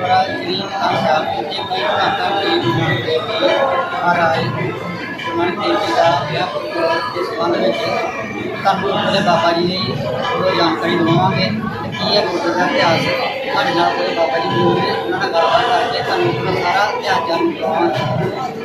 ਗੁਰਦੁਆਰਾ ਸ੍ਰੀ ਸਾਹਿਬ ਜੀ ਕੀ ਮਾਤਾ ਜੀ ਦੇ ਮਹਾਰਾਜ ਮਨ ਦੇਵ ਜੀ ਦਾ ਵਿਆਹ ਦੇ ਸੰਬੰਧ ਵਿੱਚ ਤੁਹਾਨੂੰ ਉਹਦੇ ਬਾਬਾ ਜੀ ਦੀ ਉਹ ਜਾਣਕਾਰੀ ਦਵਾਵਾਂਗੇ ਤੇ ਕੀ ਹੈ ਗੁਰਦੁਆਰਾ ਦਾ ਇਤਿਹਾਸ ਸਾਡੇ ਨਾਲ ਕੋਈ ਬਾਬਾ ਜੀ ਮੌਜੂਦ ਉਹਨਾਂ ਨਾਲ ਗੱਲਬਾਤ ਕਰਕੇ ਤੁਹਾਨੂੰ ਪੂਰਾ ਸਾਰਾ ਇਤਿਹਾਸ ਜਾਣੂ ਕਰਵਾਵਾਂਗੇ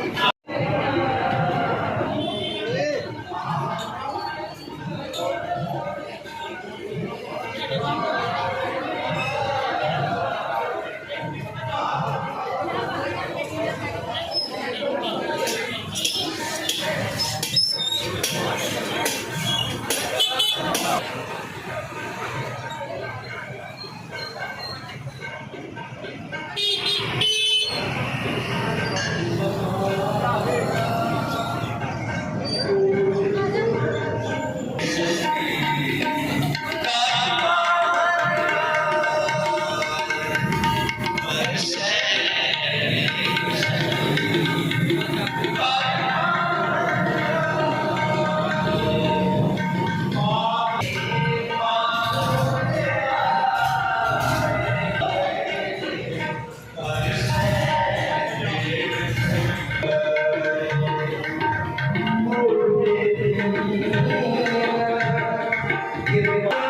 Give me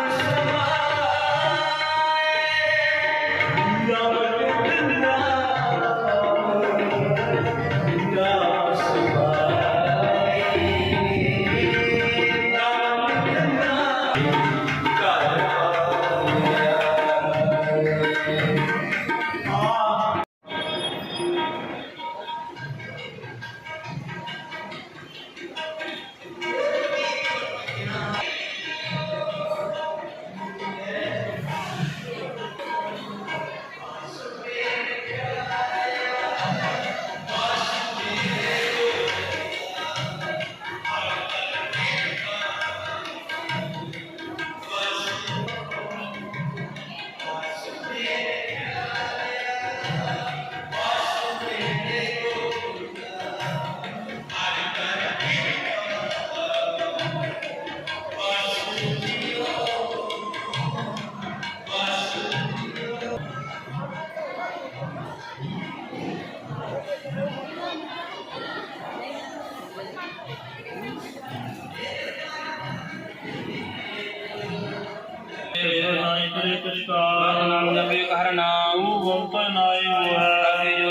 तुष्कार नाम। जपे नाम ओम तो नाय है। जो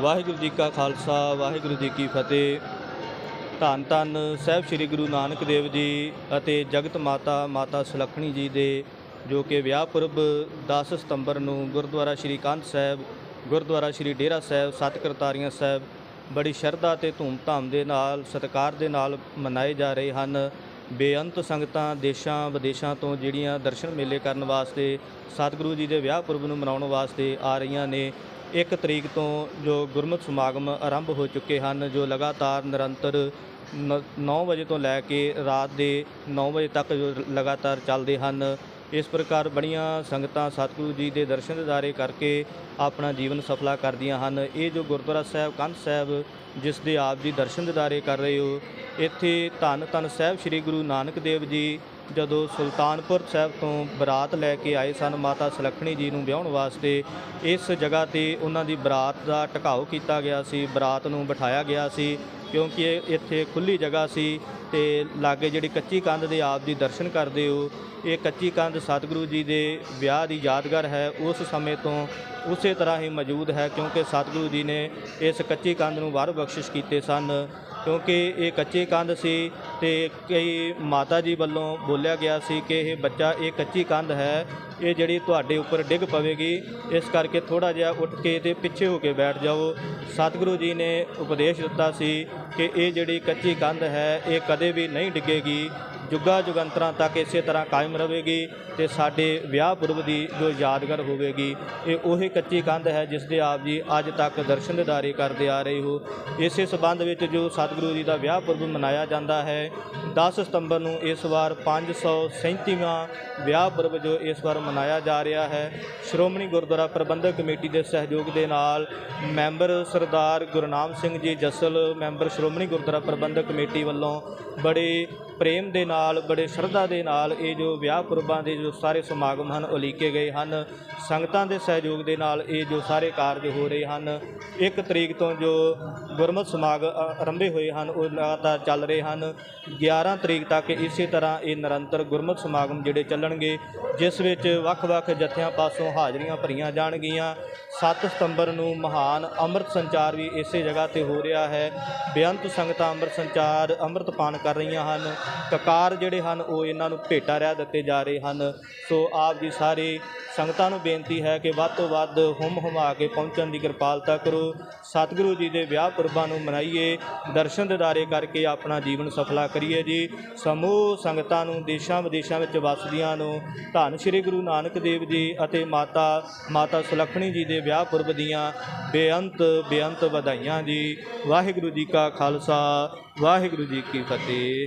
ਵਾਹਿਗੁਰੂ ਜੀ ਕਾ ਖਾਲਸਾ, ਵਾਹਿਗੁਰੂ ਜੀ ਕੀ ਫਤਿਹ। ਧੰਨ ਧੰਨ ਸਾਹਿਬ ਸ੍ਰੀ ਗੁਰੂ ਨਾਨਕ ਦੇਵ ਜੀ ਅਤੇ ਜਗਤ ਮਾਤਾ ਮਾਤਾ ਸੁਲੱਖਣੀ ਜੀ ਦੇ, ਜੋ ਕਿ ਵਿਆਹ ਪੁਰਬ 10 ਸਤੰਬਰ ਨੂੰ ਗੁਰਦੁਆਰਾ ਸ੍ਰੀ ਕੰਧ ਸਾਹਿਬ, ਗੁਰਦੁਆਰਾ ਸ੍ਰੀ ਡੇਰਾ ਸਾਹਿਬ ਸੱਤ ਕਰਤਾਰੀਆਂ ਸਾਹਿਬ ਬੜੀ ਸ਼ਰਧਾ ਤੇ ਧੂਮਧਾਮ ਦੇ ਨਾਲ, ਸਤਿਕਾਰ ਦੇ ਨਾਲ ਮਨਾਏ ਜਾ ਰਹੇ ਹਨ। ਬੇਅੰਤ ਸੰਗਤਾਂ ਦੇਸ਼ਾਂ, ਵਿਦੇਸ਼ਾਂ ਤੋਂ ਜਿਹੜੀਆਂ ਦਰਸ਼ਨ ਮੇਲੇ ਕਰਨ ਵਾਸਤੇ, ਸਤਿਗੁਰੂ ਜੀ ਦੇ ਵਿਆਹ ਪੁਰਬ ਨੂੰ ਮਨਾਉਣ ਵਾਸਤੇ ਆ ਰਹੀਆਂ ਨੇ। ਇੱਕ ਤਰੀਕ ਤੋਂ ਜੋ ਗੁਰਮਤਿ ਸਮਾਗਮ ਆਰੰਭ ਹੋ ਚੁੱਕੇ ਹਨ, ਜੋ ਲਗਾਤਾਰ ਨਿਰੰਤਰ 9 ਵਜੇ ਤੋਂ ਲੈ ਕੇ ਰਾਤ ਦੇ 9 ਵਜੇ ਤੱਕ ਜੋ ਲਗਾਤਾਰ ਚੱਲਦੇ ਹਨ, ਇਸ ਪ੍ਰਕਾਰ ਬੜੀਆਂ ਸੰਗਤਾਂ ਸਤਿਗੁਰੂ ਜੀ ਦੇ ਦਰਸ਼ਨ ਦਿਦਾਰੇ ਕਰਕੇ ਆਪਣਾ ਜੀਵਨ ਸਫਲਾ ਕਰਦੀਆਂ ਹਨ। ਇਹ ਜੋ ਗੁਰਦੁਆਰਾ ਸਾਹਿਬ, ਕੰਧ ਸਾਹਿਬ, ਜਿਸ ਦੇ ਆਪ ਜੀ ਦਰਸ਼ਨ ਦਿਦਾਰੇ ਕਰ ਰਹੇ ਹੋ, ਇੱਥੇ ਧੰਨ ਧੰਨ ਸਾਹਿਬ ਸ੍ਰੀ ਗੁਰੂ ਨਾਨਕ ਦੇਵ ਜੀ ਜਦੋਂ ਸੁਲਤਾਨਪੁਰ ਸਾਹਿਬ ਤੋਂ ਬਰਾਤ ਲੈ ਕੇ ਆਏ ਸਨ, ਮਾਤਾ ਸੁਲੱਖਣੀ ਜੀ ਨੂੰ ਵਿਆਹਣ ਵਾਸਤੇ, ਇਸ ਜਗ੍ਹਾ ਤੇ ਉਹਨਾਂ ਦੀ ਬਰਾਤ ਦਾ ਟਿਕਾਓ ਕੀਤਾ ਗਿਆ ਸੀ, ਬਰਾਤ ਨੂੰ ਬਿਠਾਇਆ ਗਿਆ ਸੀ, ਕਿਉਂਕਿ ਇਹ ਇੱਥੇ ਖੁੱਲੀ ਜਗ੍ਹਾ ਸੀ ਤੇ ਲਾਗੇ ਜਿਹੜੀ ਕੱਚੀ ਕੰਧ ਦੇ ਆਪ ਦੀ ਦਰਸ਼ਨ ਕਰਦੇ ਹੋ, ਇਹ ਕੱਚੀ ਕੰਧ ਸਤਿਗੁਰੂ ਜੀ ਦੇ ਵਿਆਹ ਦੀ ਯਾਦਗਾਰ ਹੈ, ਉਸ ਸਮੇਂ ਤੋਂ ਉਸੇ ਤਰ੍ਹਾਂ ਹੀ ਮੌਜੂਦ ਹੈ ਕਿਉਂਕਿ ਸਤਿਗੁਰੂ ਜੀ ਨੇ ਇਸ ਕੱਚੀ ਕੰਧ ਨੂੰ ਵਾਰ ਬਖਸ਼ਿਸ਼ ਕੀਤੇ ਸਨ। ਕਿਉਂਕਿ ਇਹ ਕੱਚੀ ਕੰਧ ਸੀ ਤੇ ਕਈ ਮਾਤਾ ਜੀ ਵੱਲੋਂ ਬੋਲਿਆ ਗਿਆ ਸੀ ਕਿ ਇਹ ਬੱਚਾ ਇਹ ਕੱਚੀ ਕੰਧ ਹੈ, ਇਹ ਜਿਹੜੀ ਤੁਹਾਡੇ ਉੱਪਰ ਡਿੱਗ ਪਵੇਗੀ, ਇਸ ਕਰਕੇ ਥੋੜਾ ਜਿਹਾ ਉੱਠ ਕੇ ਤੇ ਪਿੱਛੇ ਹੋ ਕੇ ਬੈਠ ਜਾਓ। ਸਤਿਗੁਰੂ ਜੀ ਨੇ ਉਪਦੇਸ਼ ਦਿੱਤਾ ਸੀ ਕਿ ਇਹ ਜਿਹੜੀ ਕੱਚੀ ਕੰਧ ਹੈ, ਇਹ ਕਦੇ ਵੀ ਨਹੀਂ ਡਿੱਗੇਗੀ। ਜੁਗਾ ਜੁਗੰਤਰਾਂ ਤੱਕ ਇਸੇ ਤਰ੍ਹਾਂ ਕਾਇਮ ਰਹੇਗੀ ਤੇ ਸਾਡੇ ਵਿਆਹ ਪੁਰਬ ਦੀ ਜੋ ਯਾਦਗਾਰ ਹੋਵੇਗੀ, ਇਹ ਉਹੀ ਕੱਚੀ ਕੰਧ ਹੈ ਜਿਸ ਦੇ ਆਪ ਜੀ ਅੱਜ ਤੱਕ ਦਰਸ਼ਨ ਦਿਦਾਰੇ ਕਰਦੇ ਆ ਰਹੇ ਹੋ। ਇਸੇ ਸਬੰਧ ਵਿੱਚ ਜੋ ਸਤਿਗੁਰੂ ਜੀ ਦਾ ਵਿਆਹ ਪੁਰਬ ਮਨਾਇਆ ਜਾਂਦਾ ਹੈ 10 ਸਤੰਬਰ ਨੂੰ ਇਸ ਵਾਰ 537ਵਾਂ ਵਿਆਹ ਪੁਰਬ ਜੋ ਇਸ ਵਾਰ ਮਨਾਇਆ ਜਾ ਰਿਹਾ ਹੈ। ਸ਼੍ਰੋਮਣੀ ਗੁਰਦੁਆਰਾ ਪ੍ਰਬੰਧਕ ਕਮੇਟੀ ਦੇ ਸਹਿਯੋਗ ਦੇ ਨਾਲ ਮੈਂਬਰ ਸਰਦਾਰ ਗੁਰਨਾਮ ਸਿੰਘ ਜੀ ਜਸਲ, ਮੈਂਬਰ ਸ਼੍ਰੋਮਣੀ ਗੁਰਦੁਆਰਾ ਪ੍ਰਬੰਧਕ ਕਮੇਟੀ ਵੱਲੋਂ ਬੜੇ ਪ੍ਰੇਮ ਦੇ ਨਾਲ ਨਾਲ, ਬੜੇ ਸ਼ਰਧਾ ਦੇ ਨਾਲ ਇਹ ਜੋ ਵਿਆਹ ਪੁਰਬਾਂ ਦੇ ਜੋ ਸਾਰੇ ਸਮਾਗਮ ਹਨ ਉਲੀਕੇ ਗਏ ਹਨ। ਸੰਗਤਾਂ ਦੇ ਸਹਿਯੋਗ ਦੇ ਨਾਲ ਇਹ ਜੋ ਸਾਰੇ ਕਾਰਜ ਹੋ ਰਹੇ ਹਨ, ਇੱਕ ਤਰੀਕ ਤੋਂ ਜੋ ਗੁਰਮਤ ਸਮਾਗ ਆਰੰਭੇ ਹੋਏ ਹਨ, ਉਹ ਲਗਾਤਾਰ ਚੱਲ ਰਹੇ ਹਨ। 11 ਤਰੀਕ ਤੱਕ ਇਸੇ ਤਰ੍ਹਾਂ ਇਹ ਨਿਰੰਤਰ ਗੁਰਮਤਿ ਸਮਾਗਮ ਜਿਹੜੇ ਚੱਲਣਗੇ, ਜਿਸ ਵਿੱਚ ਵੱਖ-ਵੱਖ ਜਥਿਆਂ ਪਾਸੋਂ ਹਾਜ਼ਰੀਆਂ ਭਰੀਆਂ ਜਾਣਗੀਆਂ। 7 ਸਤੰਬਰ ਨੂੰ ਮਹਾਨ ਅੰਮ੍ਰਿਤ ਸੰਚਾਰ ਵੀ ਇਸੇ ਜਗ੍ਹਾ ਤੇ ਹੋ ਰਿਹਾ ਹੈ। ਬੇਅੰਤ ਸੰਗਤਾਂ ਅੰਮ੍ਰਿਤ ਸੰਚਾਰ, ਅੰਮ੍ਰਿਤ ਪਾਨ ਕਰ ਰਹੀਆਂ ਹਨ। ਕਕਾਰ ਜਿਹੜੇ ਹਨ ਉਹ ਇਹਨਾਂ ਨੂੰ ਭੇਟਾ ਰਹਿ ਦਿੱਤੇ ਜਾ ਰਹੇ ਹਨ। ਸੋ ਆਪ ਜੀ ਸਾਰੇ ਸੰਗਤਾਂ ਨੂੰ ਬੇਨਤੀ ਹੈ ਕਿ ਵੱਧ ਤੋਂ ਵੱਧ ਹੁਮ ਹੁਮਾ ਕੇ ਪਹੁੰਚਣ ਦੀ ਕਿਰਪਾਲਤਾ ਕਰੋ। ਸਤਿਗੁਰੂ ਜੀ ਦੇ ਵਿਆਹ ਪੁਰਬਾਂ ਨੂੰ ਮਨਾਈਏ, ਦਰਸ਼ਨ ਦਿਦਾਰੇ ਕਰਕੇ ਆਪਣਾ ਜੀਵਨ ਸਫਲਾ ਕਰੀਏ ਜੀ। ਸਮੂਹ ਸੰਗਤਾਂ ਨੂੰ ਦੇਸ਼ਾਂ ਵਿਦੇਸ਼ਾਂ ਵਿੱਚ ਵਸਦੀਆਂ ਨੂੰ ਧੰਨ ਸ਼੍ਰੀ ਗੁਰੂ ਨਾਨਕ ਦੇਵ ਜੀ ਅਤੇ ਮਾਤਾ ਮਾਤਾ ਸੁਲੱਖਣੀ ਜੀ ਦੇ ਵਿਆਹ ਪੁਰਬ ਦੀਆਂ ਬੇਅੰਤ ਬੇਅੰਤ ਵਧਾਈਆਂ ਜੀ। ਵਾਹਿਗੁਰੂ ਜੀ ਕਾ ਖਾਲਸਾ, ਵਾਹਿਗੁਰੂ ਜੀ ਕੀ ਫਤਿਹ।